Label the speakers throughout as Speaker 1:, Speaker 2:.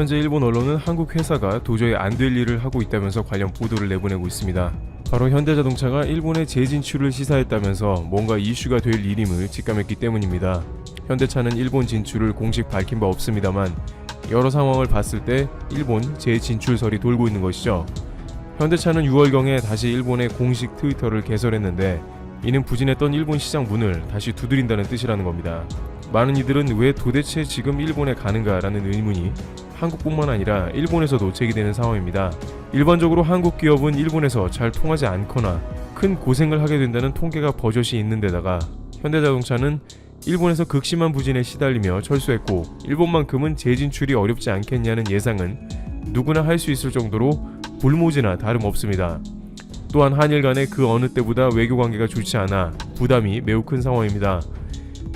Speaker 1: 현재 일본 언론은 한국 회사가 도저히 안 될 일을 하고 있다면서 관련 보도를 내보내고 있습니다. 바로 현대자동차가 일본의 재진출을 시사했다면서 뭔가 이슈가 될 일임을 직감했기 때문입니다. 현대차는 일본 진출을 공식 밝힌 바 없습니다만 여러 상황을 봤을 때 일본 재진출설이 돌고 있는 것이죠. 현대차는 6월경에 다시 일본의 공식 트위터를 개설했는데 이는 부진했던 일본 시장 문을 다시 두드린다는 뜻이라는 겁니다. 많은 이들은 왜 도대체 지금 일본에 가는가라는 의문이 한국뿐만 아니라 일본에서도 제기되는 상황입니다. 일반적으로 한국 기업은 일본에서 잘 통하지 않거나 큰 고생을 하게 된다는 통계가 버젓이 있는 데다가 현대자동차는 일본에서 극심한 부진에 시달리며 철수했고 일본만큼은 재진출이 어렵지 않겠냐는 예상은 누구나 할 수 있을 정도로 불모지나 다름없습니다. 또한 한일 간의 그 어느 때보다 외교 관계가 좋지 않아 부담이 매우 큰 상황입니다.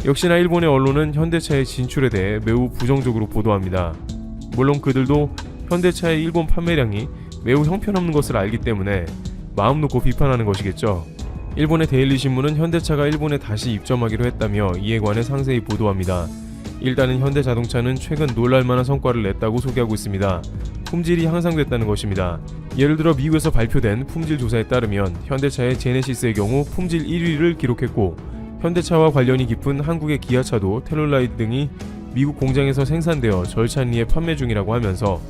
Speaker 1: 역시나 일본의 언론은 현대차의 진출에 대해 매우 부정적으로 보도합니다. 물론 그들도 현대차의 일본 판매량이 매우 형편없는 것을 알기 때문에 마음 놓고 비판하는 것이겠죠. 일본의 데일리 신문은 현대차가 일본에 다시 입점하기로 했다며 이에 관해 상세히 보도합니다. 일단은 현대자동차는 최근 놀랄만한 성과를 냈다고 소개하고 있습니다. 품질이 향상됐다는 것입니다. 예를 들어 미국에서 발표된 품질 조사에 따르면 현대차의 제네시스의 경우 품질 1위를 기록했고 현대차와 관련이 깊은 한국의 기아차도 텔룰라이드 등이 미국 공장에서 생산되어 절찬리에 판매 중이라고 하면서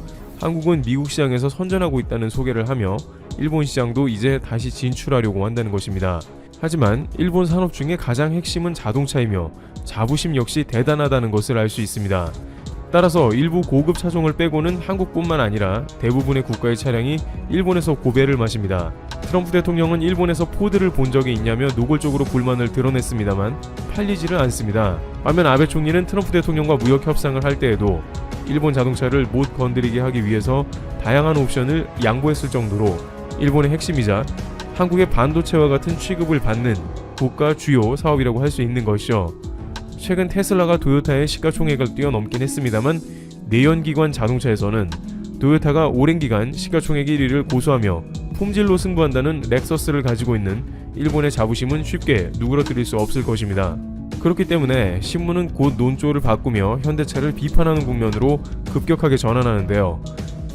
Speaker 1: 한국은 미국 시장에서 선전하고 있다는 소개를 하며 일본 시장도 이제 다시 진출하려고 한다는 것입니다. 하지만 일본 산업 중에 가장 핵심은 자동차이며 자부심 역시 대단하다는 것을 알 수 있습니다. 따라서 일부 고급 차종을 빼고는 한국뿐만 아니라 대부분의 국가의 차량이 일본에서 고배를 마십니다. 트럼프 대통령은 일본에서 포드를 본 적이 있냐며 노골적으로 불만을 드러냈습니다만 팔리지를 않습니다. 반면 아베 총리는 트럼프 대통령과 무역 협상을 할 때에도 일본 자동차를 못 건드리게 하기 위해서 다양한 옵션을 양보했을 정도로 일본의 핵심이자 한국의 반도체와 같은 취급을 받는 국가 주요 사업이라고 할 수 있는 것이죠. 최근 테슬라가 도요타의 시가총액을 뛰어넘긴 했습니다만 내연기관 자동차에서는 도요타가 오랜 기간 시가총액 1위를 고수하며 품질로 승부한다는 렉서스를 가지고 있는 일본의 자부심은 쉽게 누그러뜨릴 수 없을 것입니다. 그렇기 때문에 신문은 곧 논조를 바꾸며 현대차를 비판하는 국면으로 급격하게 전환하는데요.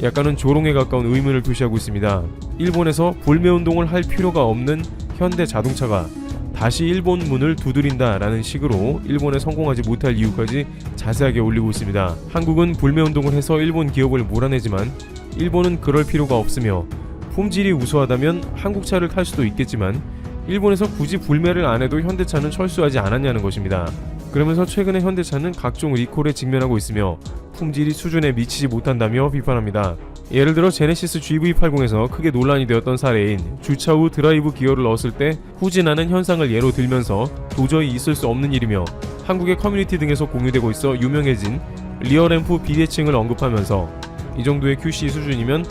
Speaker 1: 약간은 조롱에 가까운 의문을 표시하고 있습니다. 일본에서 불매운동을 할 필요가 없는 현대 자동차가 다시 일본 문을 두드린다라는 식으로 일본에 성공하지 못할 이유까지 자세하게 올리고 있습니다. 한국은 불매운동을 해서 일본 기업을 몰아내지만 일본은 그럴 필요가 없으며 품질이 우수하다면 한국 차를 탈 수도 있겠지만 일본에서 굳이 불매를 안 해도 현대차는 철수하지 않았냐는 것입니다. 그러면서 최근에 현대차는 각종 리콜에 직면하고 있으며 품질이 수준에 미치지 못한다며 비판합니다. 예를 들어 제네시스 GV80에서 크게 논란이 되었던 사례인 주차 후 드라이브 기어를 넣었을 때 후진하는 현상을 예로 들면서 도저히 있을 수 없는 일이며 한국의 커뮤니티 등에서 공유되고 있어 유명해진 리어램프 비대칭을 언급하면서 이 정도의 QC 수준이면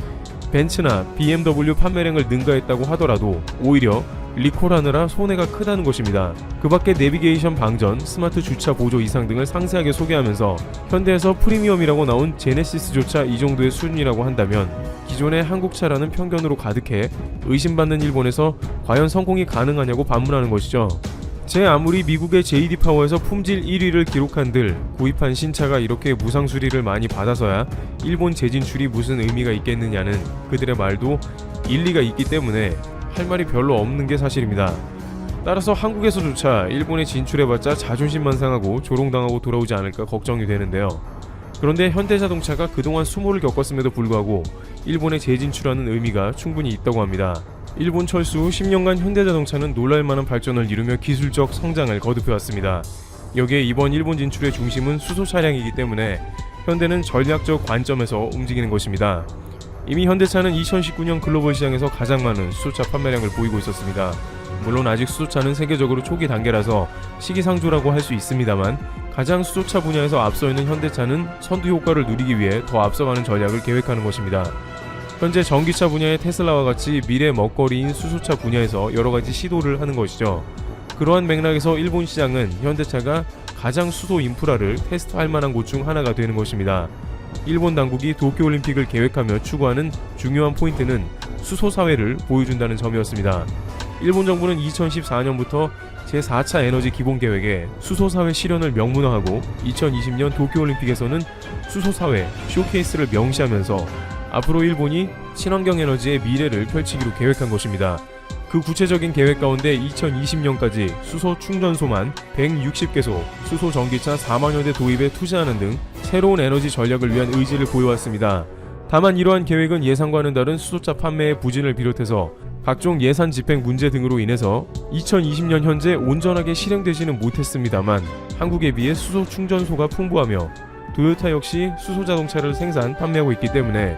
Speaker 1: 벤츠나 BMW 판매량을 능가했다고 하더라도 오히려 리콜하느라 손해가 크다는 것입니다. 그 밖에 내비게이션 방전, 스마트 주차 보조 이상 등을 상세하게 소개하면서 현대에서 프리미엄이라고 나온 제네시스조차 이 정도의 수준이라고 한다면 기존의 한국차라는 편견으로 가득해 의심받는 일본에서 과연 성공이 가능하냐고 반문하는 것이죠. 제 아무리 미국의 JD 파워에서 품질 1위를 기록한들 구입한 신차가 이렇게 무상 수리를 많이 받아서야 일본 재진출이 무슨 의미가 있겠느냐는 그들의 말도 일리가 있기 때문에 할 말이 별로 없는 게 사실입니다. 따라서 한국에서조차 일본에 진출해봤자 자존심만 상하고 조롱당하고 돌아오지 않을까 걱정이 되는데요. 그런데 현대자동차가 그동안 수모를 겪었음에도 불구하고 일본에 재진출하는 의미가 충분히 있다고 합니다. 일본 철수 후 10년간 현대자동차는 놀랄만한 발전을 이루며 기술적 성장을 거듭해왔습니다. 여기에 이번 일본 진출의 중심은 수소 차량이기 때문에 현대는 전략적 관점에서 움직이는 것입니다. 이미 현대차는 2019년 글로벌 시장에서 가장 많은 수소차 판매량을 보이고 있었습니다. 물론 아직 수소차는 세계적으로 초기 단계라서 시기상조라고 할 수 있습니다만 가장 수소차 분야에서 앞서 있는 현대차는 선두 효과를 누리기 위해 더 앞서가는 전략을 계획하는 것입니다. 현재 전기차 분야의 테슬라와 같이 미래 먹거리인 수소차 분야에서 여러 가지 시도를 하는 것이죠. 그러한 맥락에서 일본 시장은 현대차가 가장 수소 인프라를 테스트할 만한 곳 중 하나가 되는 것입니다. 일본 당국이 도쿄올림픽을 계획하며 추구하는 중요한 포인트는 수소 사회를 보여준다는 점이었습니다. 일본 정부는 2014년부터 제4차 에너지 기본 계획에 수소 사회 실현을 명문화하고 2020년 도쿄올림픽에서는 수소 사회 쇼케이스를 명시하면서 앞으로 일본이 친환경 에너지의 미래를 펼치기로 계획한 것입니다. 그 구체적인 계획 가운데 2020년까지 수소 충전소만 160개소, 수소 전기차 4만여 대 도입에 투자하는 등 새로운 에너지 전략을 위한 의지를 보여왔습니다. 다만 이러한 계획은 예상과는 다른 수소차 판매의 부진을 비롯해서 각종 예산 집행 문제 등으로 인해서 2020년 현재 온전하게 실행되지는 못했습니다만 한국에 비해 수소 충전소가 풍부하며 도요타 역시 수소 자동차를 생산 판매하고 있기 때문에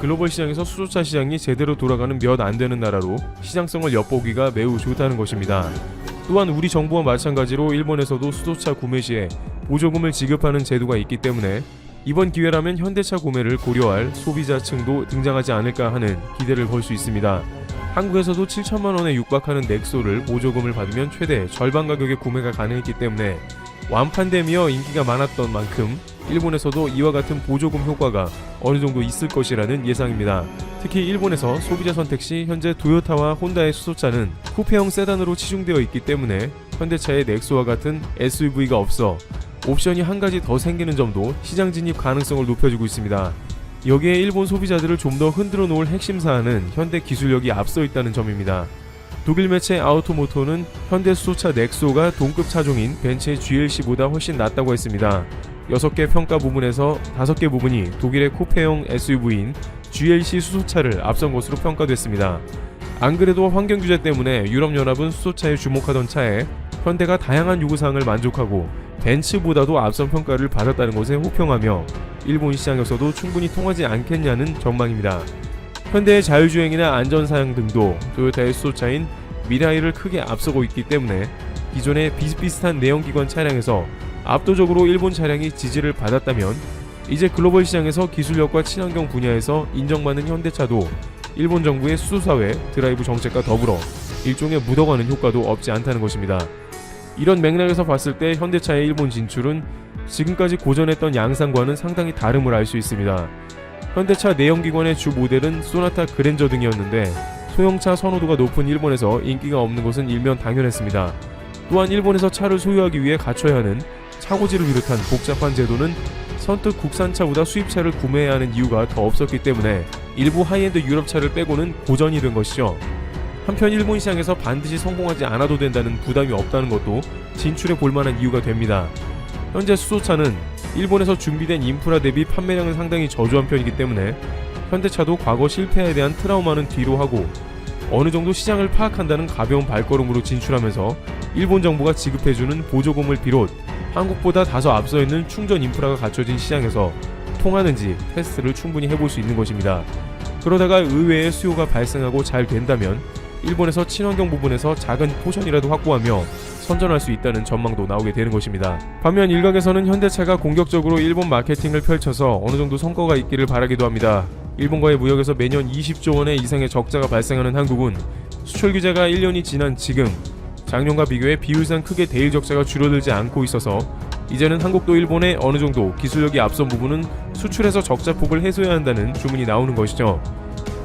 Speaker 1: 글로벌 시장에서 수소차 시장이 제대로 돌아가는 몇 안 되는 나라로 시장성을 엿보기가 매우 좋다는 것입니다. 또한 우리 정부와 마찬가지로 일본에서도 수소차 구매 시에 보조금을 지급하는 제도가 있기 때문에 이번 기회라면 현대차 구매를 고려할 소비자층도 등장하지 않을까 하는 기대를 걸 수 있습니다. 한국에서도 7천만 원에 육박하는 넥소를 보조금을 받으면 최대 절반 가격에 구매가 가능했기 때문에 완판되며 인기가 많았던 만큼 일본에서도 이와 같은 보조금 효과가 어느 정도 있을 것이라는 예상입니다. 특히 일본에서 소비자 선택 시 현재 도요타와 혼다의 수소차는 쿠페형 세단으로 치중되어 있기 때문에 현대차의 넥소와 같은 SUV가 없어 옵션이 한 가지 더 생기는 점도 시장 진입 가능성을 높여주고 있습니다. 여기에 일본 소비자들을 좀 더 흔들어 놓을 핵심 사안은 현대 기술력이 앞서 있다는 점입니다. 독일 매체 아우토모토는 현대 수소차 넥소가 동급 차종인 벤츠의 GLC보다 훨씬 낫다고 했습니다. 6개 평가 부분에서 5개 부분이 독일의 코페형 SUV인 GLC 수소차를 앞선 것으로 평가됐습니다. 안 그래도 환경 규제 때문에 유럽연합은 수소차에 주목하던 차에 현대가 다양한 요구사항을 만족하고 벤츠보다도 앞선 평가를 받았다는 것에 호평하며 일본 시장에서도 충분히 통하지 않겠냐는 전망입니다. 현대의 자율주행이나 안전사양 등도 토요타의 수소차인 미라이를 크게 앞서고 있기 때문에 기존의 비슷비슷한 내연기관 차량에서 압도적으로 일본 차량이 지지를 받았다면 이제 글로벌 시장에서 기술력과 친환경 분야에서 인정받는 현대차도 일본 정부의 수소사회 드라이브 정책과 더불어 일종의 묻어가는 효과도 없지 않다는 것입니다. 이런 맥락에서 봤을 때 현대차의 일본 진출은 지금까지 고전했던 양상과는 상당히 다름을 알 수 있습니다. 현대차 내연기관의 주 모델은 소나타 그랜저 등이었는데 소형차 선호도가 높은 일본에서 인기가 없는 것은 일면 당연했습니다. 또한 일본에서 차를 소유하기 위해 갖춰야 하는 차고지를 비롯한 복잡한 제도는 선뜻 국산차보다 수입차를 구매해야 하는 이유가 더 없었기 때문에 일부 하이엔드 유럽차를 빼고는 고전이 된 것이죠. 한편 일본 시장에서 반드시 성공하지 않아도 된다는 부담이 없다는 것도 진출해 볼 만한 이유가 됩니다. 현재 수소차는 일본에서 준비된 인프라 대비 판매량은 상당히 저조한 편이기 때문에 현대차도 과거 실패에 대한 트라우마는 뒤로 하고 어느 정도 시장을 파악한다는 가벼운 발걸음으로 진출하면서 일본 정부가 지급해주는 보조금을 비롯 한국보다 다소 앞서 있는 충전 인프라가 갖춰진 시장에서 통하는지 테스트를 충분히 해볼 수 있는 것입니다. 그러다가 의외의 수요가 발생하고 잘 된다면 일본에서 친환경 부분에서 작은 포션이라도 확보하며 선전할 수 있다는 전망도 나오게 되는 것입니다. 반면 일각에서는 현대차가 공격적으로 일본 마케팅을 펼쳐서 어느 정도 성과가 있기를 바라기도 합니다. 일본과의 무역에서 매년 20조 원의 이상의 적자가 발생하는 한국은 수출 규제가 1년이 지난 지금 작년과 비교해 비율상 크게 대일 적자가 줄어들지 않고 있어서 이제는 한국도 일본에 어느 정도 기술력이 앞선 부분은 수출해서 적자 폭을 해소해야 한다는 주문이 나오는 것이죠.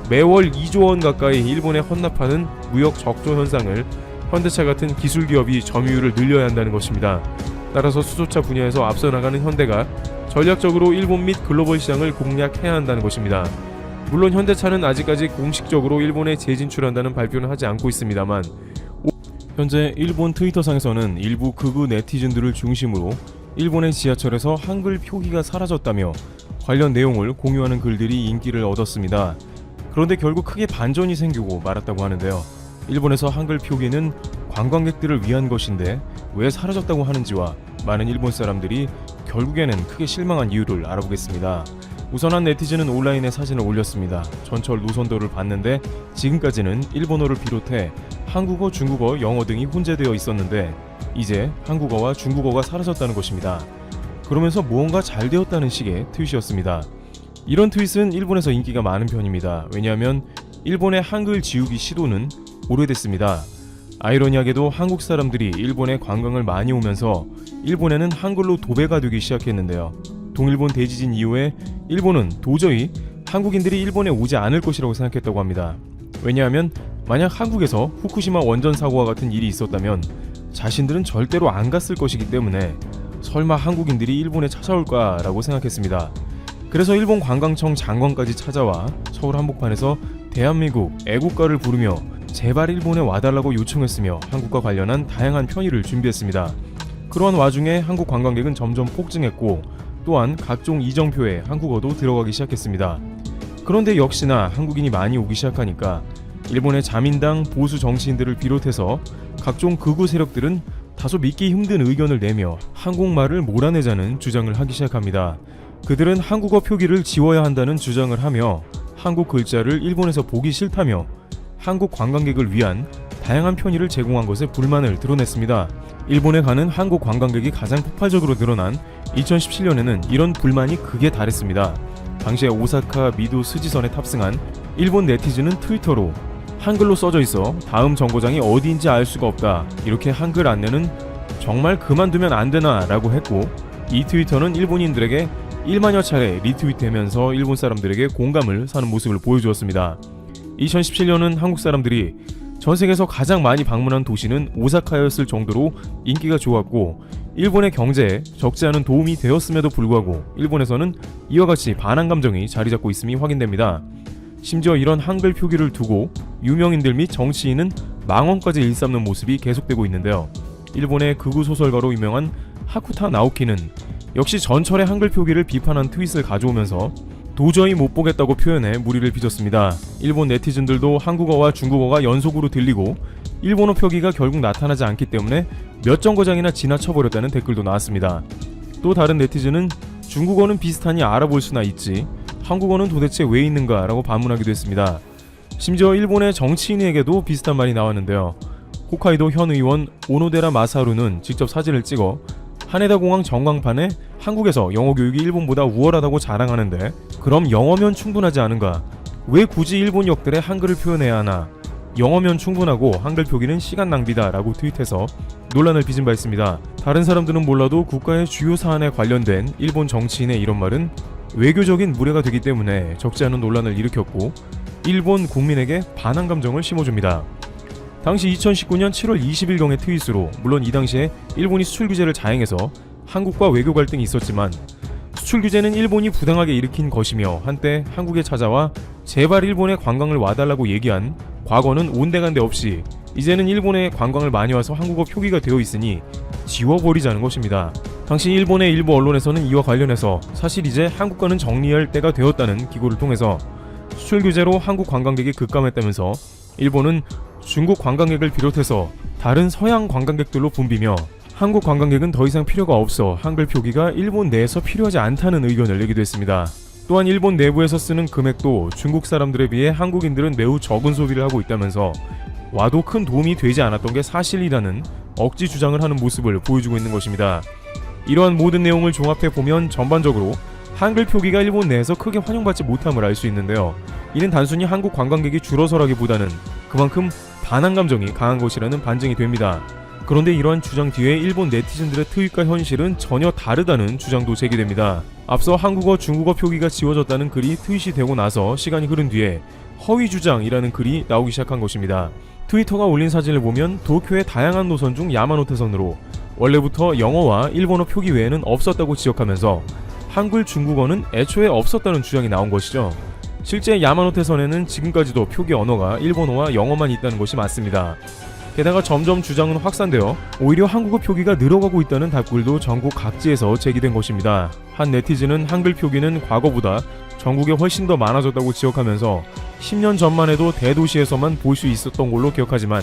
Speaker 1: 매월 2조 원 가까이 일본에 헌납하는 무역 적조 현상을 현대차 같은 기술 기업이 점유율을 늘려야 한다는 것입니다. 따라서 수소차 분야에서 앞서 나가는 현대가 전략적으로 일본 및 글로벌 시장을 공략해야 한다는 것입니다. 물론 현대차는 아직까지 공식적으로 일본에 재진출한다는 발표는 하지 않고 있습니다만 현재 일본 트위터상에서는 일부 극우 네티즌들을 중심으로 일본의 지하철에서 한글 표기가 사라졌다며 관련 내용을 공유하는 글들이 인기를 얻었습니다. 그런데 결국 크게 반전이 생기고 말았다고 하는데요. 일본에서 한글 표기는 관광객들을 위한 것인데 왜 사라졌다고 하는지와 많은 일본 사람들이 결국에는 크게 실망한 이유를 알아보겠습니다. 우선 한 네티즌은 온라인에 사진을 올렸습니다. 전철 노선도를 봤는데 지금까지는 일본어를 비롯해 한국어, 중국어, 영어 등이 혼재되어 있었는데 이제 한국어와 중국어가 사라졌다는 것입니다. 그러면서 무언가 잘 되었다는 식의 트윗이었습니다. 이런 트윗은 일본에서 인기가 많은 편입니다. 왜냐하면 일본의 한글 지우기 시도는 오래됐습니다. 아이러니하게도 한국 사람들이 일본에 관광을 많이 오면서 일본에는 한글로 도배가 되기 시작했는데요. 동일본 대지진 이후에 일본은 도저히 한국인들이 일본에 오지 않을 것이라고 생각했다고 합니다. 왜냐하면 만약 한국에서 후쿠시마 원전 사고와 같은 일이 있었다면 자신들은 절대로 안 갔을 것이기 때문에 설마 한국인들이 일본에 찾아올까라고 생각했습니다. 그래서 일본 관광청 장관까지 찾아와 서울 한복판에서 대한민국 애국가를 부르며 제발 일본에 와달라고 요청했으며 한국과 관련한 다양한 편의를 준비했습니다. 그러한 와중에 한국 관광객은 점점 폭증했고 또한 각종 이정표에 한국어도 들어가기 시작했습니다. 그런데 역시나 한국인이 많이 오기 시작하니까 일본의 자민당 보수 정치인들을 비롯해서 각종 극우 세력들은 다소 믿기 힘든 의견을 내며 한국말을 몰아내자는 주장을 하기 시작합니다. 그들은 한국어 표기를 지워야 한다는 주장을 하며 한국 글자를 일본에서 보기 싫다며 한국 관광객을 위한 다양한 편의를 제공한 것에 불만을 드러냈습니다. 일본에 가는 한국 관광객이 가장 폭발적으로 늘어난 2017년에는 이런 불만이 극에 달했습니다. 당시에 오사카 미도 스지선에 탑승한 일본 네티즌은 트위터로 한글로 써져 있어 다음 정거장이 어디인지 알 수가 없다. 이렇게 한글 안내는 정말 그만두면 안 되나 라고 했고 이 트위터는 일본인들에게 1만여 차례 리트윗되면서 일본 사람들에게 공감을 사는 모습을 보여주었습니다. 2017년은 한국 사람들이 전 세계에서 가장 많이 방문한 도시는 오사카였을 정도로 인기가 좋았고 일본의 경제에 적지 않은 도움이 되었음에도 불구하고 일본에서는 이와 같이 반한 감정이 자리 잡고 있음이 확인됩니다. 심지어 이런 한글 표기를 두고 유명인들 및 정치인은 망언까지 일삼는 모습이 계속되고 있는데요. 일본의 극우 소설가로 유명한 하쿠타 나오키는 역시 전철의 한글 표기를 비판한 트윗을 가져오면서 도저히 못 보겠다고 표현해 무리를 빚었습니다. 일본 네티즌들도 한국어와 중국어가 연속으로 들리고 일본어 표기가 결국 나타나지 않기 때문에 몇 정거장이나 지나쳐버렸다는 댓글도 나왔습니다. 또 다른 네티즌은 중국어는 비슷하니 알아볼 수나 있지 한국어는 도대체 왜 있는가 라고 반문하기도 했습니다. 심지어 일본의 정치인에게도 비슷한 말이 나왔는데요. 홋카이도 현 의원 오노데라 마사루는 직접 사진을 찍어 하네다 공항 전광판에 한국에서 영어 교육이 일본보다 우월하다고 자랑하는데 그럼 영어면 충분하지 않은가? 왜 굳이 일본 역들의 한글을 표현해야 하나? 영어면 충분하고 한글 표기는 시간 낭비다 라고 트윗해서 논란을 빚은 바 있습니다. 다른 사람들은 몰라도 국가의 주요 사안에 관련된 일본 정치인의 이런 말은 외교적인 무례가 되기 때문에 적지 않은 논란을 일으켰고 일본 국민에게 반한 감정을 심어줍니다. 당시 2019년 7월 20일경의 트윗으로 물론 이 당시에 일본이 수출 규제를 자행해서 한국과 외교 갈등이 있었지만 수출 규제는 일본이 부당하게 일으킨 것이며 한때 한국에 찾아와 제발 일본에 관광을 와달라고 얘기한 과거는 온데간데 없이 이제는 일본에 관광을 많이 와서 한국어 표기가 되어 있으니 지워버리자는 것입니다. 당시 일본의 일부 언론에서는 이와 관련해서 사실 이제 한국과는 정리할 때가 되었다는 기고를 통해서 수출 규제로 한국 관광객이 급감했다면서 일본은 중국 관광객을 비롯해서 다른 서양 관광객들로 붐비며 한국 관광객은 더 이상 필요가 없어 한글 표기가 일본 내에서 필요하지 않다는 의견을 내기도 했습니다. 또한 일본 내부에서 쓰는 금액도 중국 사람들에 비해 한국인들은 매우 적은 소비를 하고 있다면서 와도 큰 도움이 되지 않았던 게 사실이라는 억지 주장을 하는 모습을 보여주고 있는 것입니다. 이러한 모든 내용을 종합해 보면 전반적으로 한글 표기가 일본 내에서 크게 환영받지 못함을 알 수 있는데요. 이는 단순히 한국 관광객이 줄어서라기보다는 그만큼 반한 감정이 강한 것이라는 반증이 됩니다. 그런데 이러한 주장 뒤에 일본 네티즌들의 트윗과 현실은 전혀 다르다는 주장도 제기됩니다. 앞서 한국어, 중국어 표기가 지워졌다는 글이 트윗이 되고 나서 시간이 흐른 뒤에 허위 주장이라는 글이 나오기 시작한 것입니다. 트위터가 올린 사진을 보면 도쿄의 다양한 노선 중 야마노테선으로 원래부터 영어와 일본어 표기 외에는 없었다고 지적하면서 한글, 중국어는 애초에 없었다는 주장이 나온 것이죠. 실제 야마노테선에는 지금까지도 표기 언어가 일본어와 영어만 있다는 것이 맞습니다. 게다가 점점 주장은 확산되어 오히려 한국어 표기가 늘어가고 있다는 답글도 전국 각지에서 제기된 것입니다. 한 네티즌은 한글 표기는 과거보다 전국에 훨씬 더 많아졌다고 지적하면서 10년 전만 해도 대도시에서만 볼 수 있었던 걸로 기억하지만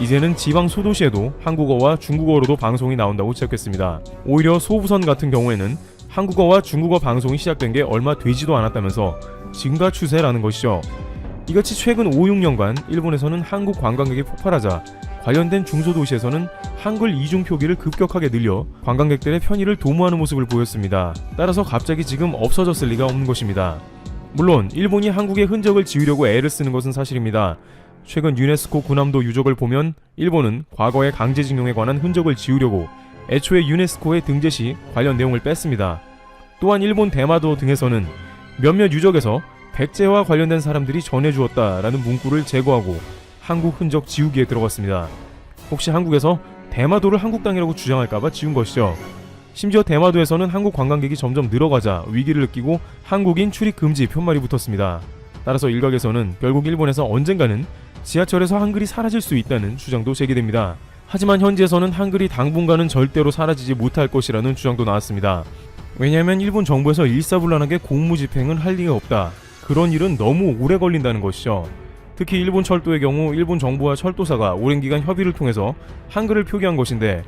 Speaker 1: 이제는 지방 소도시에도 한국어와 중국어로도 방송이 나온다고 지적했습니다. 오히려 소부선 같은 경우에는 한국어와 중국어 방송이 시작된 게 얼마 되지도 않았다면서 증가 추세라는 것이죠. 이같이 최근 5, 6년간 일본에서는 한국 관광객이 폭발하자 관련된 중소도시에서는 한글 이중 표기를 급격하게 늘려 관광객들의 편의를 도모하는 모습을 보였습니다. 따라서 갑자기 지금 없어졌을 리가 없는 것입니다. 물론 일본이 한국의 흔적을 지우려고 애를 쓰는 것은 사실입니다. 최근 유네스코 군함도 유적을 보면 일본은 과거의 강제징용에 관한 흔적을 지우려고 애초에 유네스코에 등재 시 관련 내용을 뺐습니다. 또한 일본 대마도 등에서는 몇몇 유적에서 백제와 관련된 사람들이 전해주었다라는 문구를 제거하고 한국 흔적 지우기에 들어갔습니다. 혹시 한국에서 대마도를 한국 땅이라고 주장할까봐 지운 것이죠. 심지어 대마도에서는 한국 관광객이 점점 늘어가자 위기를 느끼고 한국인 출입 금지 표말이 붙었습니다. 따라서 일각에서는 결국 일본에서 언젠가는 지하철에서 한글이 사라질 수 있다는 주장도 제기됩니다. 하지만 현지에서는 한글이 당분간은 절대로 사라지지 못할 것이라는 주장도 나왔습니다. 왜냐하면 일본 정부에서 일사불란하게 공무 집행을 할 리가 없다. 그런 일은 너무 오래 걸린다는 것이죠. 특히 일본 철도의 경우 일본 정부와 철도사가 오랜 기간 협의를 통해서 한글을 표기한 것인데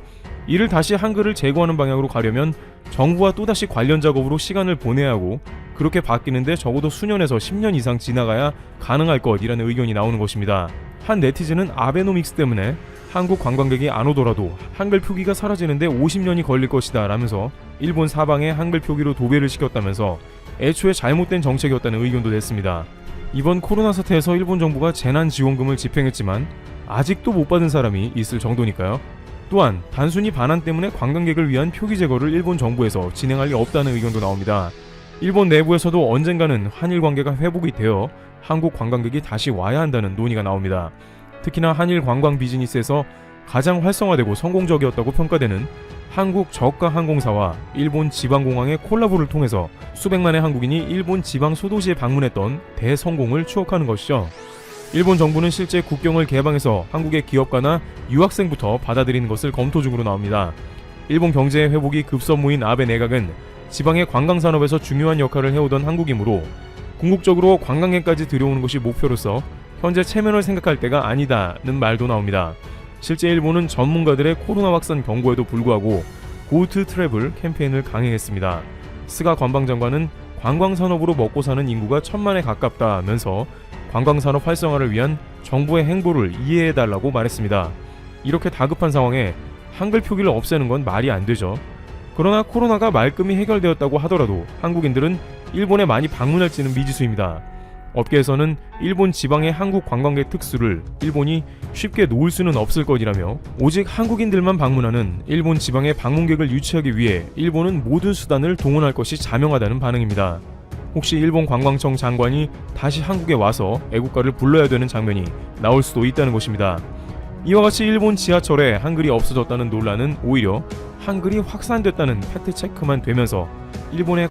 Speaker 1: 이를 다시 한글을 제거하는 방향으로 가려면 정부와 또다시 관련 작업으로 시간을 보내야 하고 그렇게 바뀌는데 적어도 수년에서 10년 이상 지나가야 가능할 것이라는 의견이 나오는 것입니다. 한 네티즌은 아베노믹스 때문에 한국 관광객이 안 오더라도 한글 표기가 사라지는데 50년이 걸릴 것이다 라면서 일본 사방에 한글 표기로 도배를 시켰다면서 애초에 잘못된 정책이었다는 의견도 냈습니다. 이번 코로나 사태에서 일본 정부가 재난 지원금을 집행했지만 아직도 못 받은 사람이 있을 정도니까요. 또한 단순히 반환 때문에 관광객을 위한 표기 제거를 일본 정부에서 진행할 리 없다는 의견도 나옵니다. 일본 내부에서도 언젠가는 한일 관계가 회복이 되어 한국 관광객이 다시 와야 한다는 논의가 나옵니다. 특히나 한일 관광 비즈니스에서 가장 활성화되고 성공적이었다고 평가되는 한국 저가 항공사와 일본 지방공항의 콜라보를 통해서 수백만의 한국인이 일본 지방 소도시에 방문했던 대성공을 추억하는 것이죠. 일본 정부는 실제 국경을 개방해서 한국의 기업가나 유학생부터 받아들이는 것을 검토 중으로 나옵니다. 일본 경제의 회복이 급선무인 아베 내각은 지방의 관광 산업에서 중요한 역할을 해오던 한국이므로 궁극적으로 관광객까지 들여오는 것이 목표로서 현재 체면을 생각할 때가 아니다는 말도 나옵니다. 실제 일본은 전문가들의 코로나 확산 경고에도 불구하고 고투 트래블 캠페인을 강행했습니다. 스가 관방장관은 관광 산업으로 먹고 사는 인구가 천만에 가깝다면서 관광 산업 활성화를 위한 정부의 행보를 이해해 달라고 말했습니다. 이렇게 다급한 상황에 한글 표기를 없애는 건 말이 안 되죠. 그러나 코로나가 말끔히 해결되었다고 하더라도 한국인들은 일본에 많이 방문할지는 미지수입니다. 업계에서는 일본 지방의 한국 관광객 특수를 일본이 쉽게 놓을 수는 없을 것이라며 오직 한국인들만 방문하는 일본 지방의 방문객을 유치하기 위해 일본은 모든 수단을 동원할 것이 자명하다는 반응입니다. 혹시 일본 관광청 장관이 다시 한국에 와서 애국가를 불러야 되는 장면이 나올 수도 있다는 것입니다. 이와 같이 일본 지하철에 한글이 없어졌다는 논란은 오히려 한글이 확산됐다는 팩트 체크만 되면서 일본의